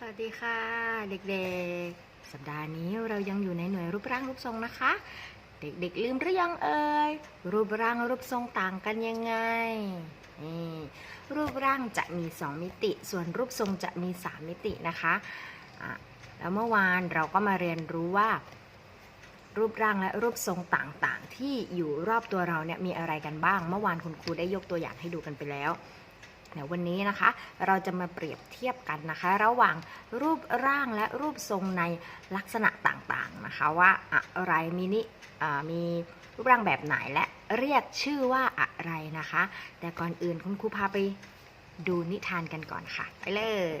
สวัสดีค่ะ เด็กๆ สัปดาห์นี้เรายังอยู่ในหน่วยรูปร่างรูปทรงนะคะ เด็กๆลืมหรือยังเอ่ยรูปร่างรูปทรงต่างกันยังไงนี่รูปร่างจะมี 2 มิติ ส่วนรูปทรงจะมี 3 มิตินะคะะแล้วเมื่อวานเราก็มาเรียนรู้ว่า รูปร่างและรูปทรงต่างๆ ที่อยู่รอบตัวเราเนี่ยมีอะไรกันบ้าง เมื่อวานคุณครูได้ยกตัวอย่างให้ดูกันไปแล้ว เดี๋ยววันนี้นะคะ เราจะมาเปรียบเทียบกันนะคะ ระหว่างรูปร่างและรูปทรงในลักษณะต่างๆนะคะ ว่าอะไรมีนิอ่มีรูปร่างแบบไหนและเรียกชื่อว่าอะไรนะคะ แต่ก่อนอื่นคุณครูพาไปดูนิทานกันก่อนค่ะ ไปเลย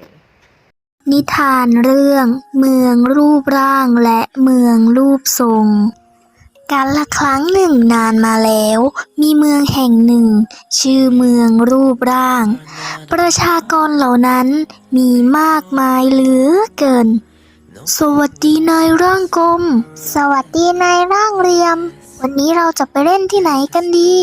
นิทานเรื่อง เมืองรูปร่างและเมืองรูปทรง การละครั้งหนึ่งนานมาแล้ว มีเมืองแห่งหนึ่ง ชื่อเมืองรูปร่าง ประชากรเหล่านั้นมีมากมายเหลือเกิน สวัสดีนายร่างกลม สวัสดีนายร่างเหลี่ยม วันนี้เราจะไปเล่นที่ไหนกันดี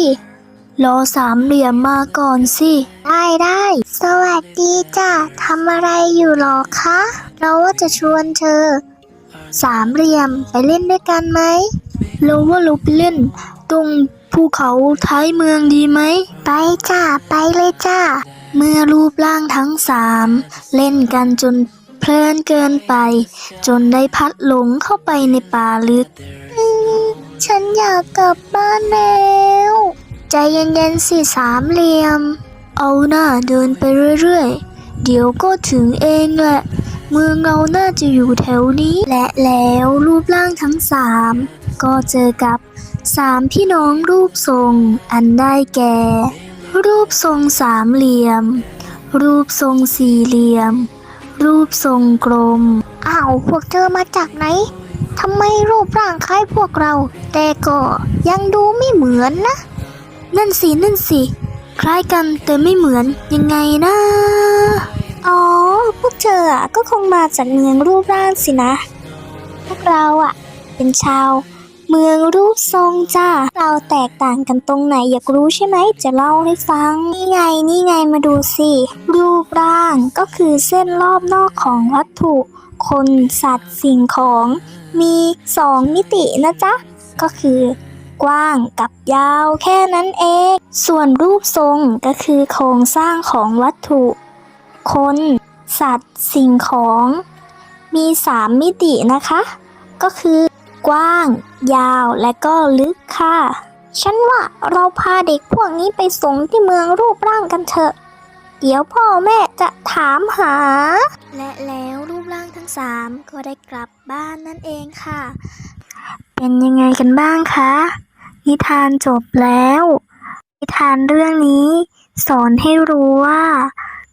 รอสามเหลี่ยมมาก่อนสิ ได้ได้ สวัสดีจ้ะทำอะไรอยู่หรอคะ เราว่าจะชวนเธอ สามเหลี่ยมไปเล่นด้วยกันไหม เราว่าเราไปเล่น ตรงภูเขาท้ายเมืองดีไหม ไปจ้า ไปเลยจ้า เมื่อรูปร่างทั้งสามเล่นกันจนเพลินเกินไป จนได้พัดหลงเข้าไปในป่าลึก ฉันอยากกลับบ้านแล้ว ใจเย็นๆสิสามเหลี่ยม เอาหน้าเดินไปเรื่อยๆ เดี๋ยวก็ถึงเองแหละ เมืองเราน่าจะอยู่แถวนี้และแล้วรูปร่างทั้งสาม ก็เจอกับสามพี่น้องรูปทรงอันได้แก่ รูปทรงสามเหลี่ยม รูปทรงสี่เหลี่ยม รูปทรงกลม อ้าวพวกเธอมาจากไหนทำไมรูปร่างคล้ายพวกเรา แต่ก็ยังดูไม่เหมือนนะ นั่นสินั่นสิคล้ายกันแต่ไม่เหมือนยังไงนะ อ๋อ พวกเธออะก็คงมาจากเมืองรูปร่างสินะ พวกเราอะเป็นชาว เมืองรูปทรงจ้าเราแตกต่างกันตรงไหนอยากรู้ใช่ไหมจะเล่าให้ฟัง นี่ไงนี่ไงมาดูสิ รูปร่างก็คือเส้นรอบนอกของวัตถุ คนสัตว์สิ่งของ มีสองมิตินะจ๊ะ ก็คือกว้างกับยาวแค่นั้นเอง ส่วนรูปทรงก็คือโครงสร้างของวัตถุ คน สัตว์ สิ่งของ มีสามมิตินะคะ ก็คือ กว้าง ยาวและก็ลึกค่ะ ฉันว่าเราพาเด็กพวกนี้ไปส่งที่เมืองรูปร่างกันเถอะ เดี๋ยวพ่อแม่จะถามหา และแล้วรูปร่างทั้งสามก็ได้กลับบ้านนั่นเองค่ะ เป็นยังไงกันบ้างคะ นิทานจบแล้ว นิทานเรื่องนี้ สอนให้รู้ว่า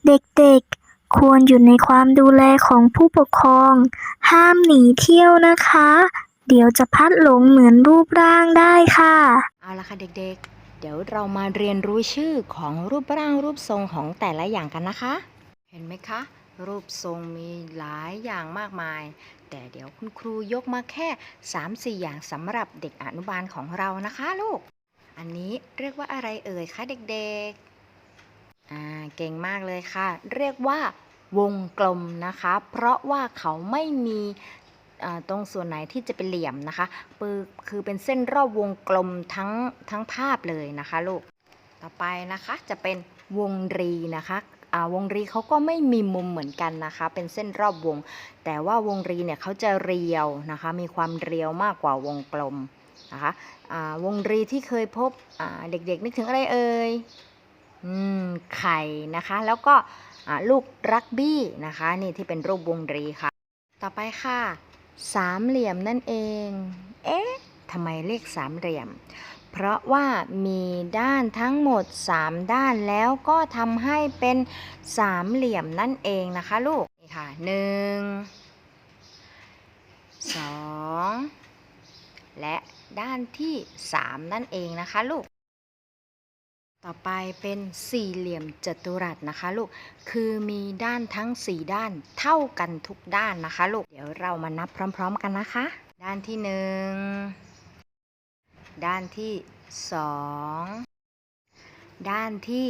เด็กๆควรอยู่ในความดูแลของผู้ปกครอง ห้ามหนีเที่ยวนะคะ เดี๋ยวจะพัดหลงเหมือนรูปร่างได้ค่ะ เอาละค่ะเด็กๆ เดี๋ยวเรามาเรียนรู้ชื่อของรูปร่างรูปทรงของแต่ละอย่างกันนะคะ เห็นไหมคะ รูปทรงมีหลายอย่างมากมาย แต่เดี๋ยวคุณครูยกมาแค่ 3-4 อย่างสำหรับเด็กอนุบาลของเรานะคะลูก อันนี้เรียกว่าอะไรเอ่ยคะเด็กๆ อ่าเก่งมากเลยค่ะ เรียกว่าวงกลมนะคะ เพราะว่าเขาไม่มี ตรงส่วนไหนที่จะเป็นเหลี่ยมนะคะปือคือเป็นเส้นรอบวงกลมทั้งทั้งภาพเลยนะคะลูก ต่อไปนะคะจะเป็นวงรีนะคะวงรีเขาก็ไม่มีมุมเหมือนกันนะคะ เป็นเส้นรอบวง แต่ว่าวงรีเนี่ยเขาจะเรียวนะคะ มีความเรียวมากกว่าวงกลมนะคะวงรีที่เคยพบเด็กๆนึกถึงอะไรเอ่ยอืมไข่นะคะ แล้วก็ลูกรักบี้นะคะ นี่ที่เป็นรูปวงรีค่ะ ต่อไปค่ะ สามเหลี่ยมนั่นเอง เอ๊ะทำไมเรียกสามเหลี่ยม เพราะว่ามีด้านทั้งหมด 3 ด้านแล้วก็ทำให้เป็นสามเหลี่ยมนั่นเองนะคะลูก นี่ค่ะหนึ่งสองและด้านที่ 3 นั่นเองนะคะลูก ต่อไปเป็นสี่เหลี่ยมจัตุรัสนะคะลูก คือมีด้านทั้ง4ด้านเท่ากันทุกด้านนะคะลูก เดี๋ยวเรามานับพร้อม ๆ กันนะคะ ด้านที่หนึ่ง ด้านที่สอง ด้านที่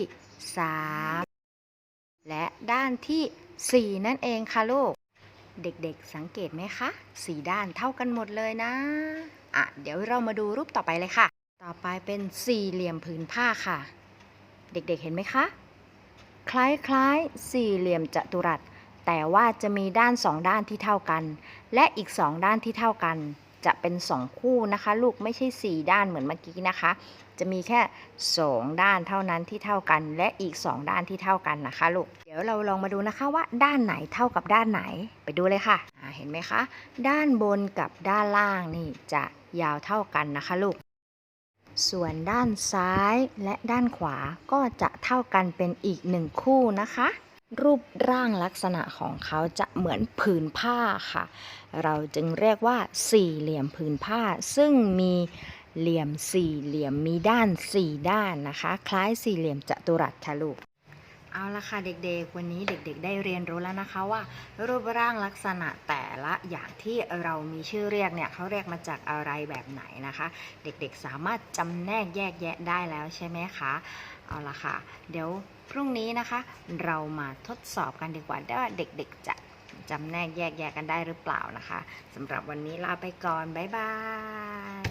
สามและด้านที่สี่นั่นเองค่ะลูก เด็กๆสังเกตไหมคะสี่ด้านเท่ากันหมดเลยนะ อะ เดี๋ยวเรามาดูรูปต่อไปเลยค่ะ ต่อไปเป็นสี่เหลี่ยมผืนผ้าค่ะ เด็กๆเห็นไหมคะ คล้ายๆสี่เหลี่ยมจัตุรัส แต่ว่าจะมีด้านสองด้านที่เท่ากัน และอีกสองด้านที่เท่ากัน จะเป็นสองคู่นะคะ ลูกไม่ใช่สี่ด้านเหมือนเมื่อกี้นะคะ จะมีแค่สองด้านเท่านั้นที่เท่ากัน และอีกสองด้านที่เท่ากันนะคะลูก เดี๋ยวเราลองมาดูนะคะว่าด้านไหนเท่ากับด้านไหน ไปดูเลยค่ะเห็นไหมคะ ด้านบนกับด้านล่างนี่จะยาวเท่ากันนะคะลูก ส่วนด้านซ้ายและด้านขวาก็จะเท่ากันเป็นอีกหนึ่งคู่นะคะ รูปร่างลักษณะของเขาจะเหมือนผืนผ้าค่ะ เราจึงเรียกว่าสี่เหลี่ยมผืนผ้า ซึ่งมีเหลี่ยมสี่เหลี่ยมมีด้านสี่ด้านนะคะ คล้ายสี่เหลี่ยมจัตุรัสค่ะลูก เอาละค่ะเด็กๆ วันนี้เด็กๆ ได้เรียนรู้แล้วนะคะว่า รูปร่างลักษณะแต่ละอย่างที่เรามีชื่อเรียกเนี่ยเขาเรียกมาจากอะไรแบบไหนนะคะ เด็กๆ สามารถจำแนกแยกแยะได้แล้วใช่ไหมคะเอาละค่ะ เดี๋ยวพรุ่งนี้นะคะ เรามาทดสอบกันดีกว่าว่าเด็กๆ จะจำแนกแยกแยะกันได้หรือเปล่านะคะสำหรับวันนี้ลาไปก่อนบ๊ายบาย